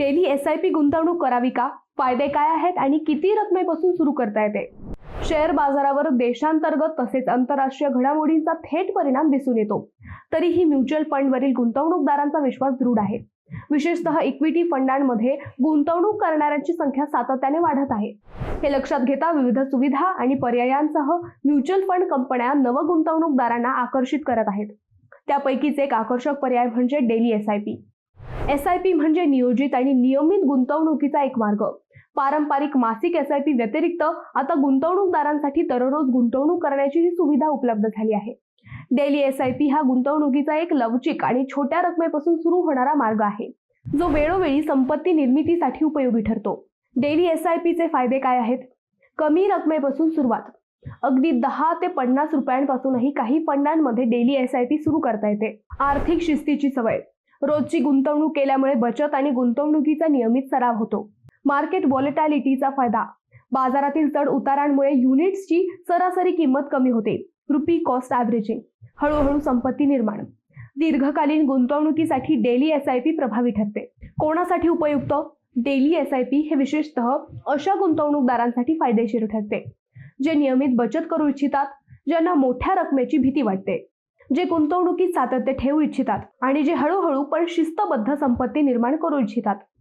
Daily S I P गुंतवणूक करावी का? फायदे काय आहेत आणि किती रकमेपासून सुरू करता येते? शेअर बाजारावर देशांतर्गत तसेच आंतरराष्ट्रीय घडामोडींचा थेट परिणाम दिसून येतो. तरीही म्युच्युअल फंडवरील गुंतवणूकदारांचा विश्वास दृढ आहे. विशेषतः इक्विटी फंडांमध्ये गुंतवणूक करणाऱ्यांची संख्या सातत्याने वाढत आहे. हे लक्षात घेता विविध सुविधा आणि पर्यायांसह म्युच्युअल फंड कंपन्या नवगुंतवणूकदारांना आकर्षित करत आहेत. त्यापैकीच एक आकर्षक पर्याय म्हणजे daily S I P S I P म्हणजे नियोजित आणि नियमित गुंतवणुकीचा एक मार्ग. पारंपरिक मासिक एस आय पी व्यतिरिक्त आता गुंतवणूकदारांसाठी दररोज गुंतवणूक करण्याची ही सुविधा उपलब्ध झाली आहे. डेली एस आय पी हा गुंतवणुकीचा एक लवचिक आणि छोट्या रकमेपासून सुरू होणारा मार्ग आहे. जो वेळोवेळी संपत्ती निर्मितीसाठी उपयोगी ठरतो. डेली एस आय पीचे फायदे काय आहेत? कमी रकमेपासून सुरुवात. अगदी दहा ते पन्नास रुपयांपासूनही काही फंडांमध्ये डेली एस आय पी सुरू करता येते. आर्थिक शिस्तीची सवय. रोजची गुंतवणूक केल्यामुळे बचत आणि गुंतवणुकीचा नियमित सराव होतो. मार्केट व्हॉलेटॅलिटीचा फायदा. बाजारातील चढ उतारांमुळे युनिट्सची सरासरी किंमत कमी होते. Rupee cost averaging. हळूहळू संपत्ती निर्माण. दीर्घकालीन गुंतवणुकीसाठी डेली एस आय पी प्रभावी ठरते. कोणासाठी उपयुक्त? डेली एस आय पी हे विशेषतः अशा गुंतवणूकदारांसाठी फायदेशीर ठरते. जे नियमित बचत करू इच्छितात ज्यांना मोठ्या रकमेची भीती वाटते. जे गुंतवणुकीत सातत्य ठेवू इच्छितात आणि जे हळूहळू पण शिस्तबद्ध संपत्ती निर्माण करू इच्छितात.